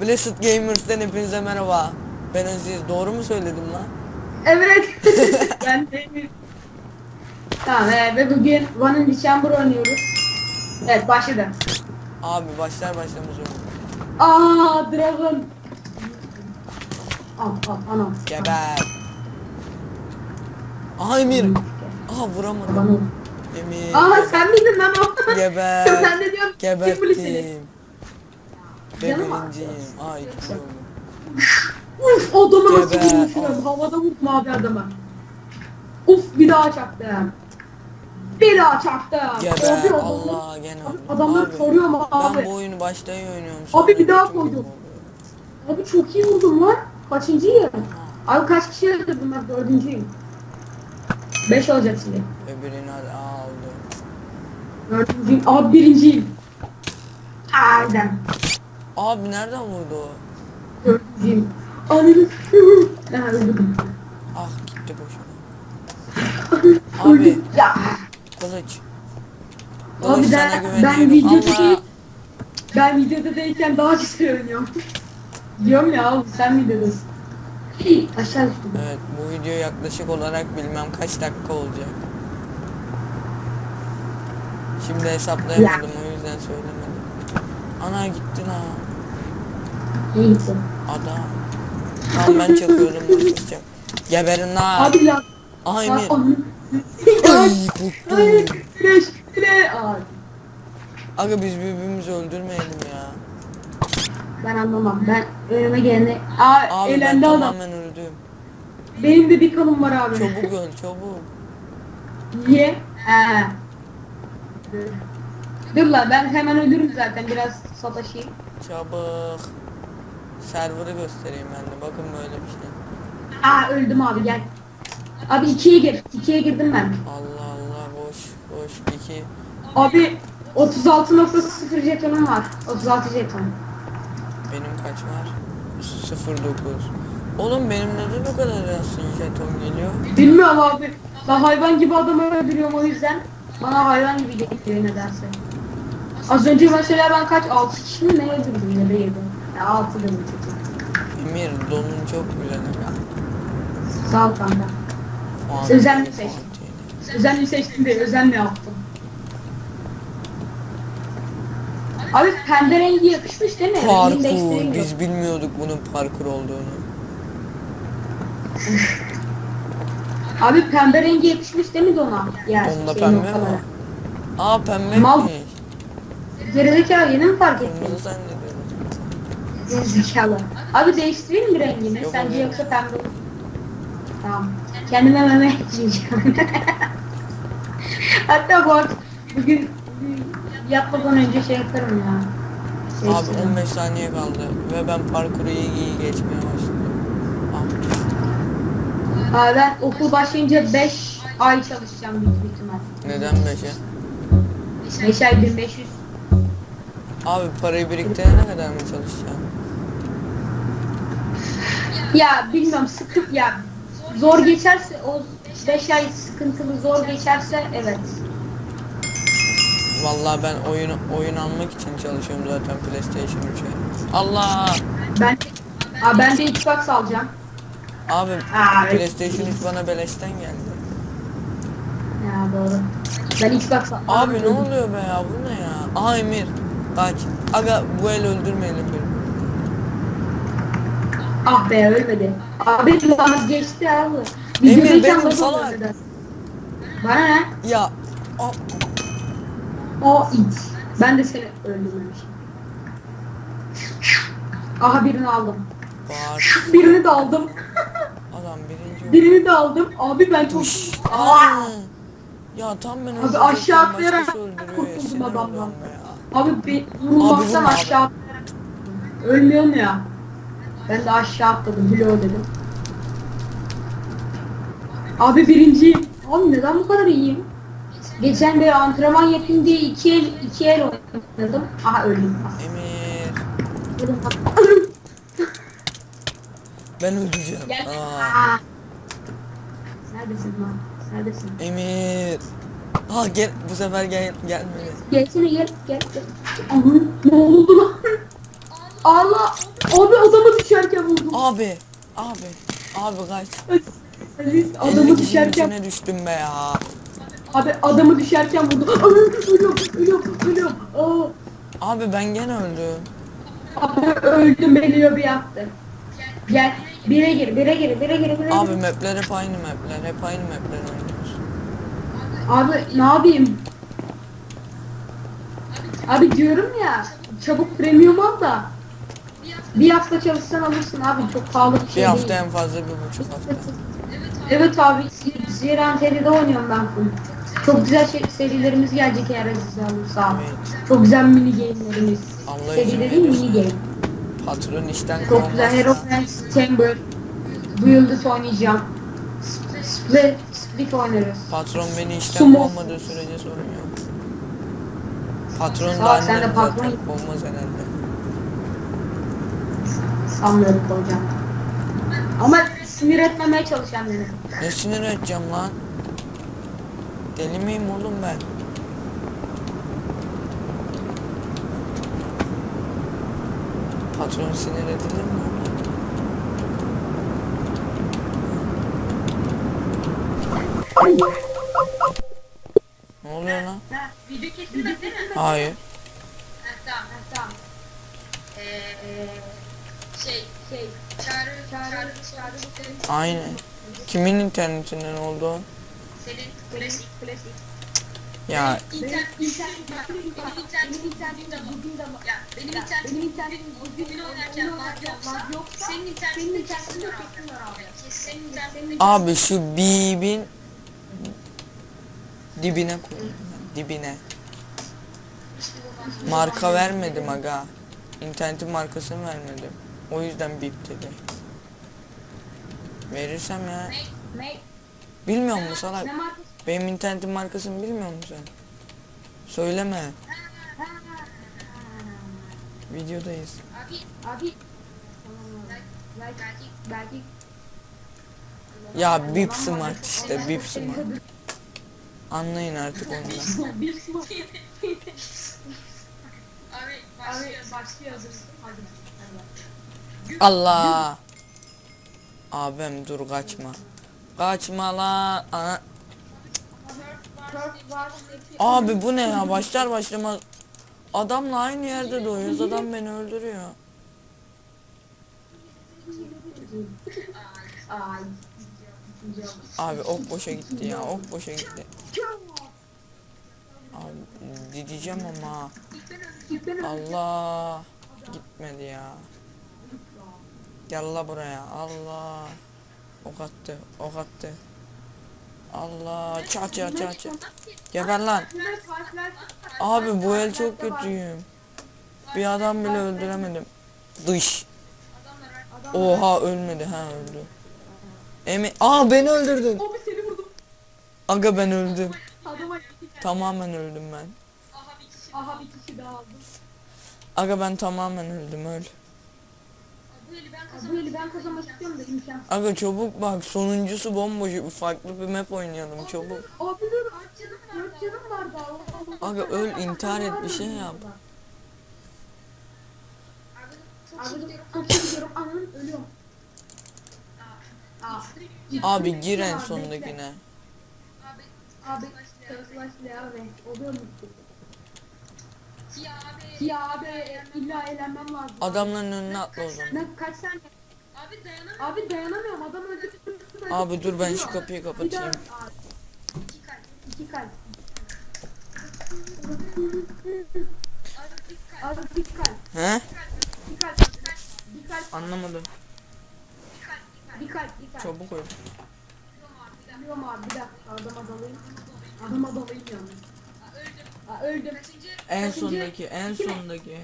Blessed Gamers'ten hepinize merhaba. Ben Aziz. Doğru mu söyledim lan? Evet. ben de. Tamam e, ve bugün One in December oynuyoruz. Evet başladı. Abi başlar başlamaz oyun. Aa Dragon. Al al anam. Geber. Aha Emir. Aha vuramadım. Emir. Aa sen miydin lan o? Geber. sen de diyorum. Kim? Geberttim. Ve Canım birinciyim. İkinci oldum. Uf adamı nasıl Geber. vurmuşum. Havada vurdum abi adamı. Uf bir daha çaktım. Bir daha çaktım. Geber. Abi, adam- Allah gene Abi, adamları Abi, soruyorum abi. Ben bu oyunu başta iyi oynuyorum. Abi sonra bir daha oynuyorum. koydum. Abi çok iyi vurdum lan. Kaçıncıyım? Abi kaç kişi öldürdüm ben dördüncüyüm. Beş olacak şimdi. Öbürünü hadi aldı. Dördüncüyüm. Abi birinciyim. Aynen. Abi nereden vurdu o? Ananı. Ah gitti boşuna. Abi Ya. kılıç. Abi Kılıç sana ben, ben güveniyorum. videoda Allah. değil, ben videoda değilken daha güzel oynuyorum. Diyorum ya abi sen videodasın. Aşağı düştüm. Evet bu video yaklaşık olarak bilmem kaç dakika olacak. Şimdi hesaplayamadım o yüzden söylemedim. Ana gittin ha. İyi gitsin. Adam. Tamam ben çakıyorum ben çakacağım. Geberin lan. Abi lan. Aha Emir. Ay, korktum. Güneş, güneş. Aga biz birbirimizi öldürmeyelim ya. Ben anlamam. Ben önüme geleni... Aa, Abi ben eğlendi adam. tamamen öldüm. Benim de bir kanım var abi. Çabuk öl çabuk. Niye? He. Dur lan ben hemen ölürüm zaten biraz sataşayım. Çabuk. Server'ı göstereyim ben de. Bakın böyle bir şey. Aa öldüm abi gel. Abi ikiye gir. İkiye girdim ben. Allah Allah boş boş. iki. Abi 36.0 jetonum var. 36 jeton. Benim kaç var? 09. Oğlum benim neden o kadar yazsın jeton geliyor? Bilmiyorum abi. Ben hayvan gibi adamı öldürüyorum o yüzden. Bana hayvan gibi geliyor nedense. Az önce mesela ben kaç? 6 kişi mi ne öldürdüm ya da 7. Ya 6 dedim. Emir donun çok güzel. Sağ ol kanka. Özenli puan seç. değil. Özenli seçtim de özenle yaptım. Abi pembe rengi yakışmış değil mi? Parkur. Biz bilmiyorduk bunun parkur olduğunu. Abi pembe rengi yakışmış değil mi Dona? Yani Onda şeyin pembe mi? ortalara. Aa pembe Mal. mi? Gerizekalı yeni mi fark ettin? Kırmızı zannediyorum. Gerizekalı. Abi değiştireyim mi rengini? Yok, Sence yok. yoksa pembe olur. Tamam. Kendime meme yiyeceğim. Hatta bu bugün yatmadan önce şey yaparım ya. Abi Değiştiririm. 15 saniye kaldı ve ben parkuru iyi iyi geçmeye başladım. Ah, Abi ben okul başlayınca 5 ay çalışacağım büyük ihtimal. neden 5'e? 5 ay 1500. Abi parayı biriktirene kadar mı çalışacağım? Ya bilmiyorum sıkıp ya zor geçerse o 5 ay sıkıntılı zor geçerse evet. Vallahi ben oyun oyun almak için çalışıyorum zaten PlayStation 3'e. Allah! Ben Aa, ben de Xbox alacağım. Abi Aa. PlayStation 3 bana beleşten geldi. Ya doğru. Ben Xbox al- Abi ne oluyor be ya bu ne ya? Aha Emir kaç. Aga bu el öldürmeyelim beni. Ah be ölmedi. Abi geçti abi. Emir, Videodayken benim bak salak. oluyor. Bana ne? Ya a- O it. Ben de seni öldürmemişim. Aha birini aldım. var. Birini de aldım. Adam birinci oldu. Birini de aldım. Abi ben çok... Aa! Ya tam ben Abi aşağı öldürecektim, atlayarak başkası öldürüyor ya, kurtuldum adamdan. ya. Abi bir vurulmaktan aşağı Ölmüyorum ya. Ben de aşağı atladım. Blow dedim. Abi birinciyim. Abi neden bu kadar iyiyim? Geçen bir antrenman yapayım diye iki el, iki el oynadım. Aha öldüm. Emir ben öldüreceğim. Gel. Aa. Neredesin lan? Neredesin? Emir. Ha gel bu sefer gel gelmedi. Gelsene gel gel gel. Aman ne oldu lan? Allah! Abi adamı düşerken buldum. Abi. Abi. Abi kaç. Ali, 50 adamı düşerken içine düştüm be ya. abi adamı düşerken buldum. Ölüyorum, ölüyorum, ölüyorum. Aa, Abi ben gene öldüm. abi öldüm beni bir yaptı. Gel, bire gir, bire gir, bire gir, bire Abi gir. mapler hep aynı mapler. Hep aynı mapler. Abi ne yapayım? Abi diyorum ya, çabuk premium al da. Bir hafta çalışsan alırsın abi, çok pahalı bir Bir şey hafta değil. en fazla bir buçuk hafta. Evet abi, Zira seride oynuyorum ben full. Çok güzel şey, serilerimiz gelecek eğer Aziz alırsa. Evet. Çok güzel mini game'lerimiz. Allah Seri dediğim mini game. Patron işten Çok güzel Hero kovmazsa. Friends, Chamber. Bu yıldız oynayacağım. Split, split oynarız. Patron beni işten Sumo. kovmadığı sürece sorun yok. Patron Sağ ol, da sen de annem patron- zaten kovmaz herhalde. Sanmıyorum hocam. Ama sinir etmemeye çalışan beni. Ne sinir edeceğim lan? Deli miyim oğlum ben? Patron sinir edilir mi oğlum? Ne oluyor lan? Video kesilmez değil mi? Hayır. Ha, tamam. Tamam. Ee, şey, şey, çağrı, çağrı, çağrı, Aynen. Kimin internetinden oldu? senin klasik, klasik. Ya İnternet, internet, benim internetim bugün de var. Ya, benim internetim bugün, oynarken lag yoksa, senin internetinde kesin var abi. Senin internetinde abi şu bibin dibine ben, dibine. Marka vermedim aga. İnternetin markasını vermedim. O yüzden bip dedi. Verirsem ya. Ne? Bilmiyor musun salak? Benim internetin markasını bilmiyor musun sen? Söyleme. Videodayız. Abi, Abi. Ya bip smart işte bip smart. Anlayın artık. Hadi. Hadi. Allah. Abim dur kaçma. Kaçma la. Ana. Dört var. Abi bu ne ya başlar başlamaz. Adamla aynı yerde doğuyoruz adam beni öldürüyor. Ay. Abi ok boşa gitti ya ok boşa gitti. Abi dideceğim ama. Allah. Gitmedi ya. Gel la buraya Allah. Ok attı ok attı. Allah çat çat çat çat. Geber lan. Abi bu el çok kötüyüm. Bir adam bile öldüremedim. Dış. Oha ölmedi ha öldü. Emi Aa beni öldürdün. Abi seni vurdum. Aga ben öldüm. Adama Tamamen öldüm ben. Aha bir kişi. Aha bir kişi daha aldım. Aga ben tamamen öldüm öl. Eli ben Bu kazanmak eli ben kazanmak istiyorum da imkansız. Aga çabuk bak sonuncusu bomboş farklı bir map oynayalım çabuk. Abi dur. Dört canım. Aga öl intihar et bir şey yap. Abi, çok iyi gidiyorum. Ölüyorum. Aa. Abi gir en sondakine. Abi, Abi. Karşılaştı abi. Oluyor mu? ya abi. Ya abi illa eğlenmem lazım. Adamların önüne atla o zaman. Ne kaç saniye? Abi dayanamıyorum. Abi dayanamıyorum. Adam öldü. Abi dur ben şu kapıyı kapatayım. İki kalp. İki kalp. Abi bir kalp. Abi bir kalp. He? Bir kalp. Bir kalp. Anlamadım. Bir kalp. Bir kalp. Çabuk öl. Biliyorum abi bir dakika. Adama dalayım. Adama dalayım yani. Aa, öldüm. En Kaçıncı? sondaki en sondaki.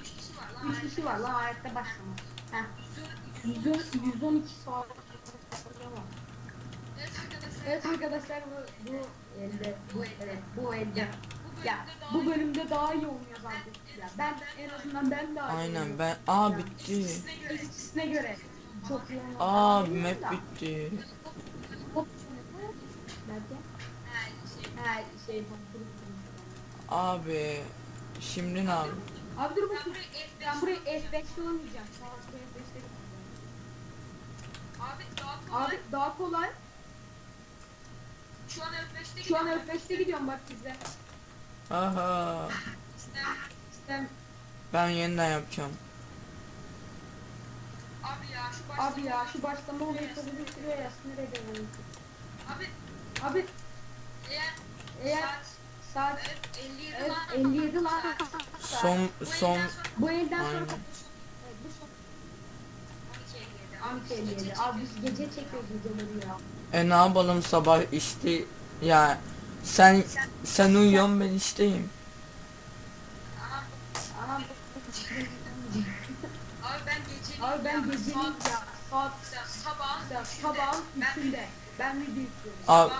Üç kişi var lan. Hayatta başlamaz. Heh. 110, 112 saat. Evet arkadaşlar. Evet arkadaşlar bu bu elde bu evet bu elde. Bu Ya bu bölümde daha iyi oynuyor zaten. Ya ben en azından ben daha iyi Aynen oynuyorum. ben. Aa bitti. Eskisine göre. Aa map bitti. Şey. Şey Abi şimdi ne yapayım? Abi dur bakayım. burayı F5 Ben burayı F5'te oynayacağım. Sağ ol, buraya F5'te Abi daha kolay. Abi daha kolay. şu an F5'te Şu an gidiyorum. F5'te gidiyorum bak size. Aha. İstem- İşte Ben yeniden yapacağım. Abi ya şu başta. abi ya şu başlama olayı tabii sürü yazsın nereye devam Abi Abi eğer eğer saat saat evet 57 evet, lan. 57 lan. Son son Bu elden sonra Aynen. Evet, bu son 12 57. 12 57. Abi biz gece çekiyoruz videoları ya. e ne yapalım sabah işte ya sen sen uyuyorsun ben işteyim. Anam Anam abi ben gece Abi ben gecenin ya saat ya, üçünde, sabahın ben video yüklüyorum. Abi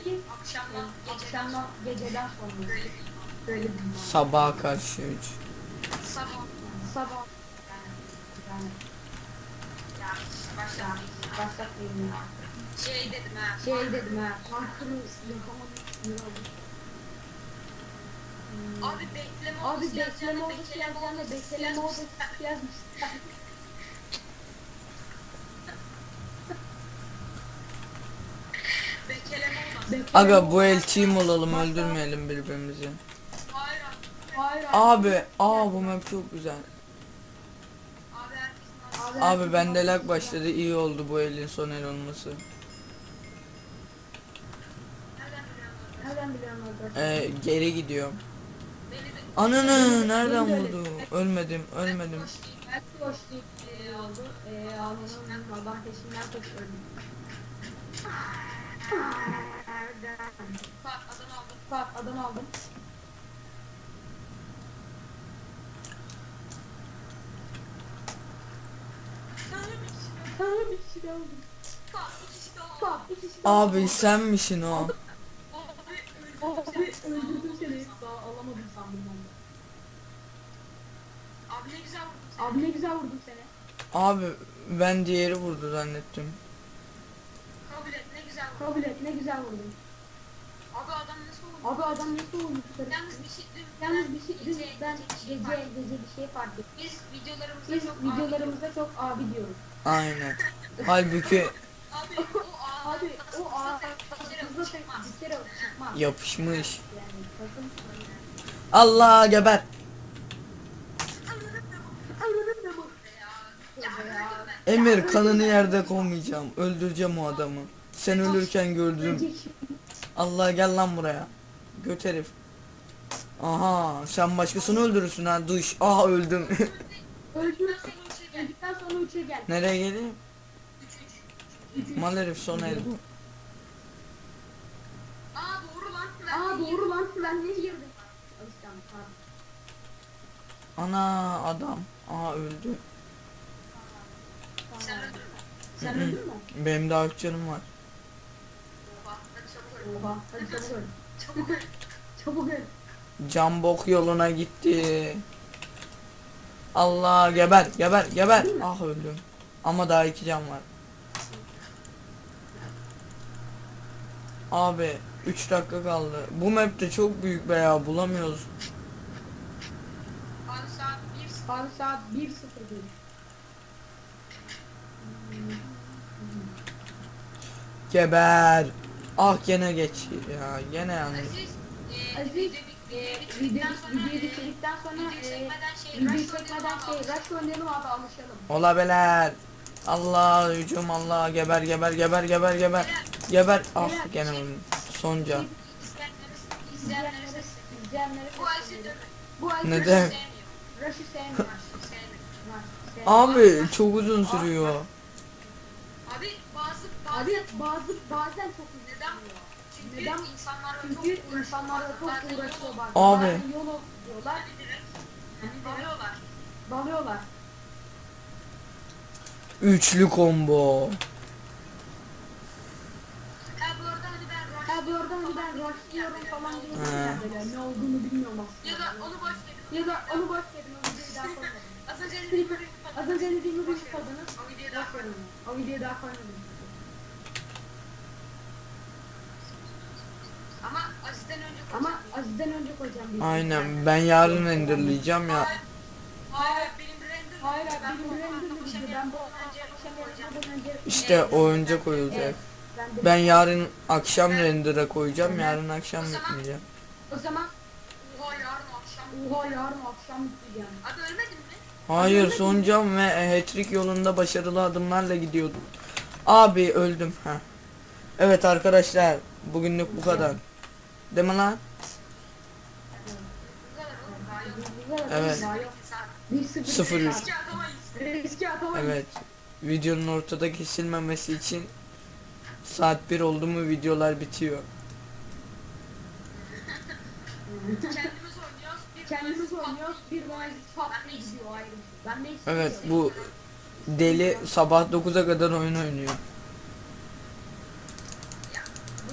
iki akşamdan geceden akşamdan geceden sonra böyle bir böyle sabaha karşı üç. sabah Sabah yani ya başlamayayım ya. başlatmayayım ya. Şey dedim ha. Şey dedim ha, parkuru yapamadım. Abi bekleme Abi odası bekleme yazacağına odası yazacağına bekleme odası. Bekleme odası. Bekleme Aga bu odası- el team olalım öldürmeyelim birbirimizi. Hayır abi. Hayır Abi aa bu map çok güzel. Abi herkesin Abi, Abi bende lag başladı iyi oldu bu elin son el olması. Nereden biliyorsun? Orada? Ee, geri gidiyor. Ananı nereden vurdu? Ölmedim ölmedim. Belki hoş oldu. Adam aldım. Abi sen misin o? Abi öldürdüm seni. Daha alamadım sandım ben de. Abi ne güzel vurdun sen. Abi ne güzel vurdum seni. Abi ben diğeri vurdu zannettim. Kabul et ne güzel vurdun. Kabul et ne güzel vurdum. Abi adam nasıl vurdu? Abi adam nasıl olmuş? Yalnız bir şey dün Yalnız ben bir şey dün gece- ben gece şey gece fark bir şey fark ettim. Biz videolarımızda Biz çok videolarımızda çok abi diyoruz. Aynen. Halbuki Abi o ağ Abi o ağ çıkmaz. yapışmış. Allah geber. Emir kanını yerde koymayacağım. Öldüreceğim o adamı. Sen ölürken gördüm. Allah gel lan buraya. Göt herif. Aha sen başkasını öldürürsün ha duş. Aha öldüm. Sonra üçe gel. Nereye geleyim? Mal herif son el bu. Aa doğru lan. Ben Aa de doğru lan ben girdim? Ana adam. Aha öldü. Sen öldün mü? Benim daha üç canım var. Oha hadi çabuk öl. Oha hadi çabuk öl. Çabuk öl. Çabuk öl. Can bok yoluna gitti. Allah geber geber geber. Ah öldüm. Ama daha iki can var. Abi 3 dakika kaldı. Bu map de çok büyük be ya bulamıyoruz. Abi saat 1 Abi saat 1.01. Geber. Ah gene geç ya gene yanlış. Aziz. E, Aziz, video, e, video video, bitirdikten sonra, video e, bitirdikten sonra video e, çekmeden şey, rush oynayalım şey, abi. rush oynayalım abi alışalım. Olabilir. Allah hücum Allah geber geber geber geber geber. Geber. Ah gene öldüm. Sonca. Neden? Abi çok uzun sürüyor. Abi bazı bazen bazı bazen çok uzun Neden? çünkü Neden? insanlarla çok Çünkü insanlarla çok Bazen uğraşıyor yol- bazen. Abi. Yol diyorlar, Hani hani dalıyorlar. Üçlü combo. Ha bu arada hani hani ben rushlıyorum falan ya böyle ne olduğunu bilmiyorum aslında. ya da onu boş verin. Ya da onu boş verin o videoyu daha koymadım. Az önce dediğim gibi Az önce dediğim gibi bir kadını o videoyu daha verin. O videoyu daha koymadım. Ama Aziz Aziz'den önce Ama Aziz'den önce koyacağım. bir Aynen ben yarın renderleyeceğim ya. Hayır benim render Hayır abi ben benim bu renderli akşam video. Ben bu koyacağım. önce. İşte o önce koyulacak. Ben yarın akşam render'a koyacağım. Yarın akşam yükleyeceğim. O zaman Oha yarın akşam. oha yarın akşam yükleyeceğim. Abi ölmedin mi? Hayır son cam ve hat-trick yolunda başarılı adımlarla gidiyordum. Abi öldüm. ha. Evet arkadaşlar bugünlük bu kadar. Değil mi lan? Evet. sıfır. Yüz. Riske atamayız. Evet. Videonun ortada kesilmemesi için saat 1 oldu mu videolar bitiyor. Kendimiz oynuyoruz. Bir Kendimiz oynuyoruz. Bir maç ayrı. Ben ne istiyorum? Evet bu deli sabah 9'a kadar oyun oynuyor. Ya,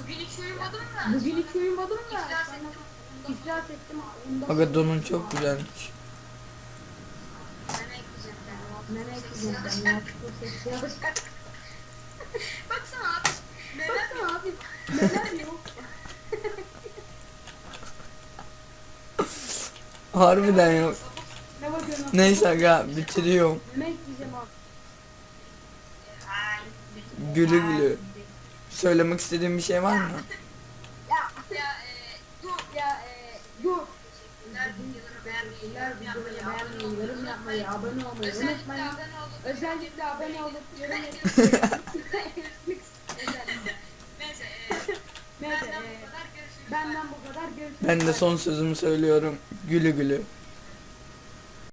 Bugün hiç uyumadım da. Bugün hiç uyumadım da. İflas ettim. İflas ettim. Ondan Aga donun çok güzelmiş. sonra ne ekleyeceğim ben? Ne ne ekleyeceğim ben. Baksana abi. Neler yok. Harbiden yok. Ne bakıyorsun? Neyse aga bitiriyorum. Abi? Gülü gülü. Söylemek istediğin bir şey var mı? Ya. Ya e, dur. Ya e, yok. Beğenmeyi, abone beğenmeyi, olmayı yorum yapmayı, abone olmayı Özellikle unutmayın. Özellikle abone olup yorum yapmayı. Ben de son sözümü söylüyorum. Gülü gülü.